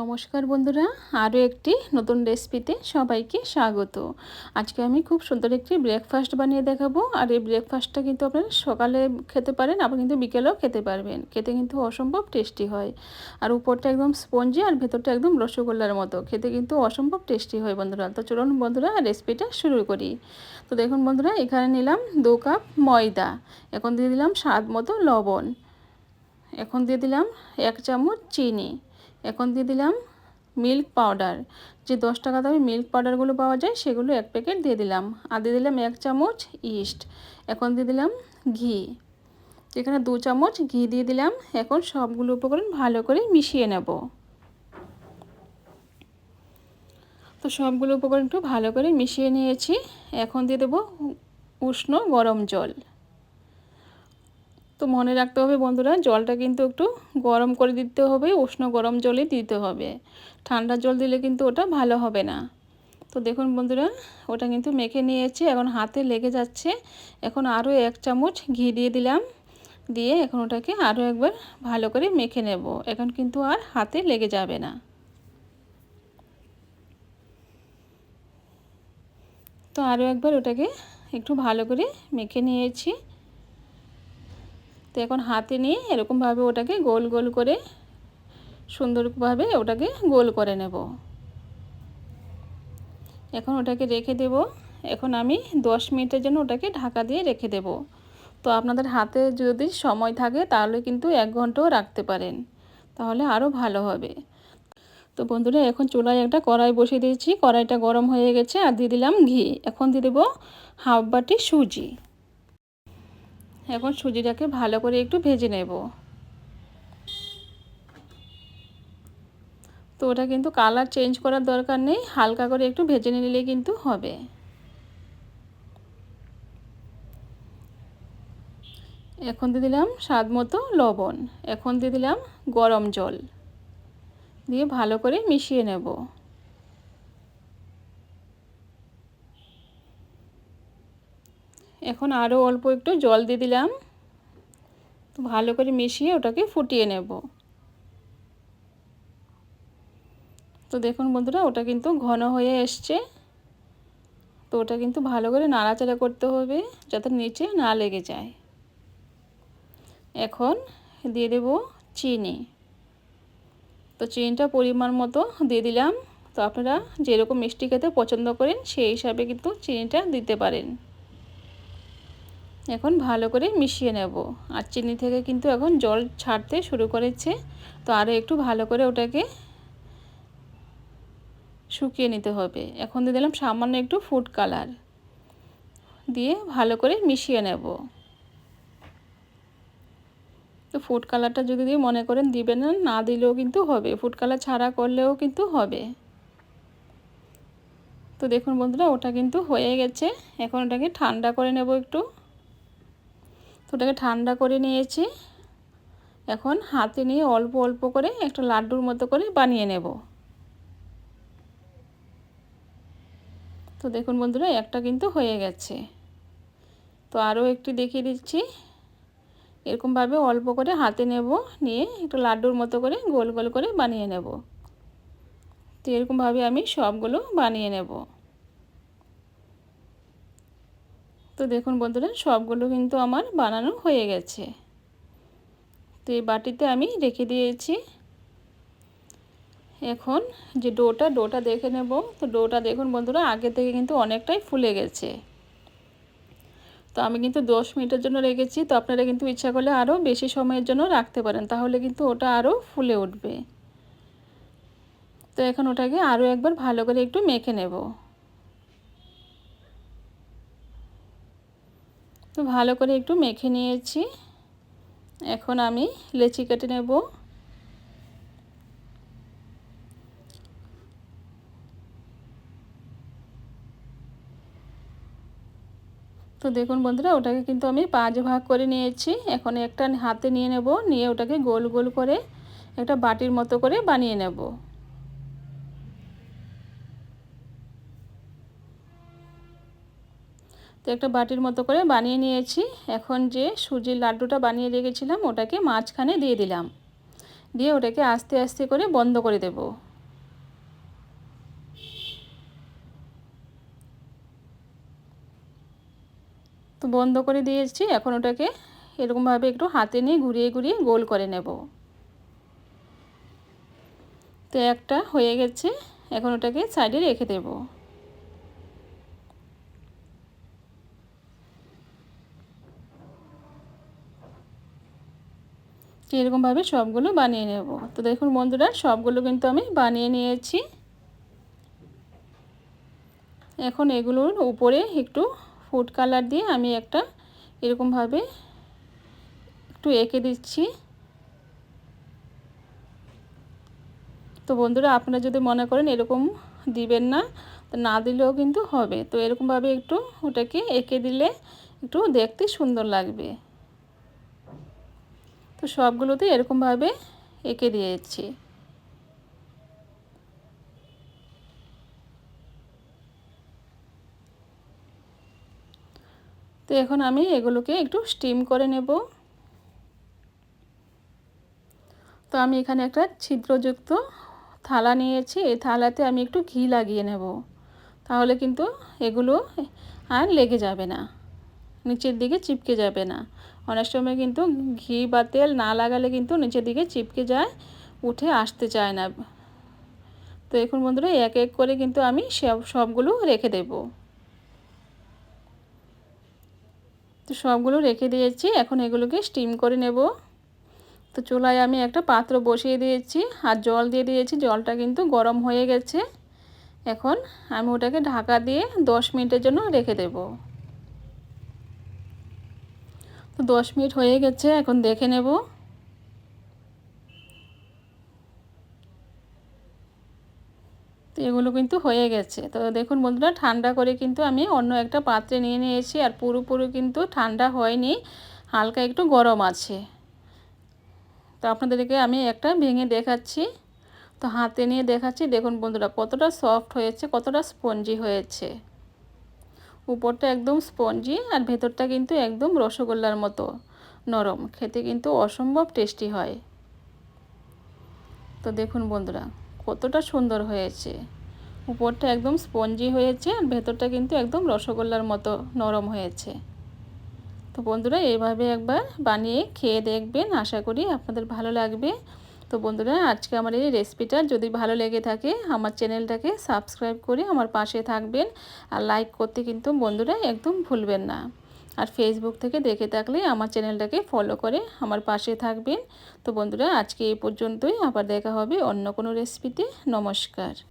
নমস্কার বন্ধুরা, আরও একটি নতুন রেসিপিতে সবাইকে স্বাগত। আজকে আমি খুব সুন্দর একটি ব্রেকফাস্ট বানিয়ে দেখাবো। আর এই ব্রেকফাস্টটা কিন্তু আপনারা সকালে খেতে পারেন, আবার কিন্তু বিকেলেও খেতে পারবেন। খেতে কিন্তু অসম্ভব টেস্টি হয়। আর উপরটা একদম স্পঞ্জি আর ভেতরটা একদম রসগোল্লার মতো। খেতে কিন্তু অসম্ভব টেস্টি হয় বন্ধুরা। তো চলুন বন্ধুরা রেসিপিটা শুরু করি। তো দেখুন বন্ধুরা, এখানে নিলাম দু কাপ ময়দা। এখন দিয়ে দিলাম স্বাদ মতো লবণ। এখন দিয়ে দিলাম এক চামচ চিনি। এখন দিয়ে দিলাম মিল্ক পাউডার যে দশ টাকা দামে মিল্ক পাউডারগুলো পাওয়া যায়, সেগুলো এক প্যাকেট দিয়ে দিলাম। আর দিয়ে দিলাম এক চামচ ইস্ট এখন দিয়ে দিলাম ঘি। এখানে দু চামচ ঘি দিয়ে দিলাম। এখন সবগুলো উপকরণ ভালো করে মিশিয়ে নেব। তো সবগুলো উপকরণ একটু ভালো করে মিশিয়ে নিয়েছি। এখন দিয়ে দেবো উষ্ণ গরম জল। তো মনে রাখতে হবে বন্ধুরা, জলটা কিন্তু একটু গরম করে দিতে হবে, উষ্ণ গরম জলে দিতে হবে। ঠান্ডা জল দিলে কিন্তু ওটা ভালো হবে না। তো দেখুন বন্ধুরা, ওটা কিন্তু মেখে নিয়েছি, এখন হাতে লেগে যাচ্ছে। এখন আরও এক চামচ ঘি দিয়ে দিলাম, দিয়ে এখন ওটাকে আরও একবার ভালো করে মেখে নেব। এখন কিন্তু আর হাতে লেগে যাবে না। তো আরও একবার ওটাকে একটু ভালো করে মেখে নিয়েছি। তো এখন হাতে নিয়ে এরকমভাবে ওটাকে গোল গোল করে সুন্দরভাবে ওটাকে গোল করে নেব। এখন ওটাকে রেখে দেব। এখন আমি দশ মিনিটের জন্য ওটাকে ঢাকা দিয়ে রেখে দেব। তো আপনাদের হাতে যদি সময় থাকে তাহলে কিন্তু এক ঘন্টাও রাখতে পারেন, তাহলে আরও ভালো হবে। তো বন্ধুরা, এখন চুলায় একটা কড়াই বসিয়ে দিয়েছি। কড়াইটা গরম হয়ে গেছে আর দিয়ে দিলাম ঘি। এখন দিয়ে দেবো হাফ বাটি সুজি। এখন সুজিটাকে ভালো করে একটু ভেজে নেব। তো ওটা কিন্তু কালার চেঞ্জ করার দরকার নেই, হালকা করে একটু ভেজে নিলে কিন্তু হবে। এখন দিয়ে দিলাম স্বাদ মতো লবণ, এখন দিয়ে দিলাম গরম জল, দিয়ে ভালো করে মিশিয়ে নেব। এখন আরও অল্প একটু জল দিয়ে দিলাম। তো ভালো করে মিশিয়ে ওটাকে ফুটিয়ে নেব। তো দেখুন বন্ধুরা, ওটা কিন্তু ঘন হয়ে এসছে। তো ওটা কিন্তু ভালো করে নাড়াচাড়া করতে হবে যাতে নিচে না লেগে যায়। এখন দিয়ে দেব চিনি। তো চিনিটা পরিমাণ মতো দিয়ে দিলাম। তো আপনারা যেরকম মিষ্টি খেতে পছন্দ করেন, সেই হিসাবে কিন্তু চিনিটা দিতে পারেন। এখন ভালো করে মিশিয়ে নেব। আর চিনি থেকে কিন্তু এখন জল ছাড়তে শুরু করেছে। তো আরও একটু ভালো করে ওটাকে শুকিয়ে নিতে হবে। এখন দিয়ে দিলাম সামান্য একটু ফুড কালার দিয়ে ভালো করে মিশিয়ে নেব। তো ফুড কালারটা যদি দিয়ে মনে করেন দিবেন না না দিলেও কিন্তু হবে। ফুড কালার ছাড়া করলেও কিন্তু হবে। তো দেখুন বন্ধুরা, ওটা কিন্তু হয়ে গেছে। এখন ওটাকে ঠান্ডা করে নেব একটু। ওটাকে ঠান্ডা করে নিয়েছি। এখন হাতে নিয়ে অল্প অল্প করে একটা লাড্ডুর মতো করে বানিয়ে নেব। তো দেখুন বন্ধুরা, একটা কিন্তু হয়ে গেছে। তো আরও একটি দেখিয়ে দিচ্ছি। এরকমভাবে অল্প করে হাতে নেব, নিয়ে একটু লাড্ডুর মতো করে গোল গোল করে বানিয়ে নেব। তো এরকমভাবে আমি সবগুলো বানিয়ে নেব। তো দেখুন বন্ধুরা, সবগুলো কিন্তু আমার বানানো হয়ে গেছে। তো এই বাটিতে আমি রেখে দিয়েছি। এখন যে ডোটা ডোটা দেখে নেব। তো ডোটা দেখুন বন্ধুরা, আগে থেকে কিন্তু অনেকটাই ফুলে গেছে। তো আমি কিন্তু দশ মিনিটের জন্য রেখেছি। তো আপনারা কিন্তু ইচ্ছা করলে আরও বেশি সময়ের জন্য রাখতে পারেন, তাহলে কিন্তু ওটা আরও ফুলে উঠবে। তো এখন ওটাকে আরও একবার ভালো করে একটু মেখে নেব। ভালো করে একটু মেখে নিয়েছি। এখন আমি লেচি কেটে নেব। তো দেখুন বন্ধুরা, ওটাকে কিন্তু আমি পাঁচ ভাগ করে নিয়েছি। এখন একটা হাতে নিয়ে নেব, নিয়ে ওটাকে গোল গোল করে একটা বাটির মতো করে বানিয়ে নেব। তো একটা বাটির মতো করে বানিয়ে নিয়েছি। এখন যে সুজির লাড্ডুটা বানিয়ে রেখেছিলাম, ওটাকে মাঝখানে দিয়ে দিলাম। দিয়ে ওটাকে আস্তে আস্তে করে বন্ধ করে দেব। তো বন্ধ করে দিয়েছি। এখন ওটাকে এরকমভাবে একটু হাতে নিয়ে ঘুরিয়ে ঘুরিয়ে গোল করে নেব। তো একটা হয়ে গেছে। এখন ওটাকে সাইডে রেখে দেব। এরকমভাবে সবগুলো বানিয়ে নেব। তো দেখুন বন্ধুরা, সবগুলো কিন্তু আমি বানিয়ে নিয়েছি। এখন এগুলোর উপরে একটু ফুড কালার দিয়ে আমি একটা এরকমভাবে একটু এঁকে দিচ্ছি। তো বন্ধুরা, আপনারা যদি মনে করেন এরকম দিবেন না, তো না দিলেও কিন্তু হবে। তো এরকমভাবে একটু ওটাকে এঁকে দিলে একটু দেখতে সুন্দর লাগবে। তো সবগুলোতে এরকমভাবে এঁকে দিয়েছি। তো এখন আমি এগুলোকে একটু স্টিম করে নেব। তো আমি এখানে একটা ছিদ্রযুক্ত থালা নিয়েছি, এই থালাতে আমি একটু ঘি লাগিয়ে নেব। তাহলে কিন্তু এগুলো আর লেগে যাবে না, নিচের দিকে চিপকে যাবে না। অনেক সময় কিন্তু ঘি বা তেল না লাগালে কিন্তু নিচের দিকে চিপকে যায়, উঠে আসতে চায় না। তো এখন বন্ধুরা এক এক করে কিন্তু আমি সব, সবগুলো রেখে দেব। তো সবগুলো রেখে দিয়েছি, এখন এগুলোকে স্টিম করে নেব। তো চুলায় আমি একটা পাত্র বসিয়ে দিয়েছি আর জল দিয়ে দিয়েছি, জলটা কিন্তু গরম হয়ে গেছে। এখন আমি ওটাকে ঢাকা দিয়ে দশ মিনিটের জন্য রেখে দেব। দশ মিনিট হয়ে গেছে, এখন দেখে নেব। তো এগুলো কিন্তু হয়ে গেছে। তো দেখুন বন্ধুরা, ঠান্ডা করে কিন্তু আমি অন্য একটা পাত্রে নিয়ে নিয়েছি, আর পুরোপুরি কিন্তু ঠান্ডা হয়নি, হালকা একটু গরম আছে। তো আপনাদেরকে আমি একটা ভেঙে দেখাচ্ছি। তো হাতে নিয়ে দেখাচ্ছি, দেখুন বন্ধুরা, কতটা সফট হয়েছে, কতটা স্পঞ্জি হয়েছে। উপরটা একদম স্পঞ্জি আর ভেতরটা কিন্তু একদম রসগোল্লার মতো নরম। খেতে কিন্তু অসম্ভব টেস্টি হয়। তো দেখুন বন্ধুরা, কতটা সুন্দর হয়েছে। উপরটা একদম স্পঞ্জি হয়েছে আর ভেতরটা কিন্তু একদম রসগোল্লার মতো নরম হয়েছে। তো বন্ধুরা এইভাবে একবার বানিয়ে খেয়ে দেখবেন। আশা করি আপনাদের ভালো লাগবে। তো বন্ধুরা, আজকে আমার এই রেসিপিটা যদি ভালো লেগে থাকে, আমার চ্যানেলটাকে সাবস্ক্রাইব করে আমার পাশে থাকবেন আর লাইক করতে কিন্তু বন্ধুরা একদম ভুলবেন না। আর ফেসবুক থেকে দেখে থাকলে আমার চ্যানেলটাকে ফলো করে আমার পাশে থাকবেন। তো বন্ধুরা, আজকে এই পর্যন্তই, আবার দেখা হবে অন্য কোনো রেসিপিতে নমস্কার।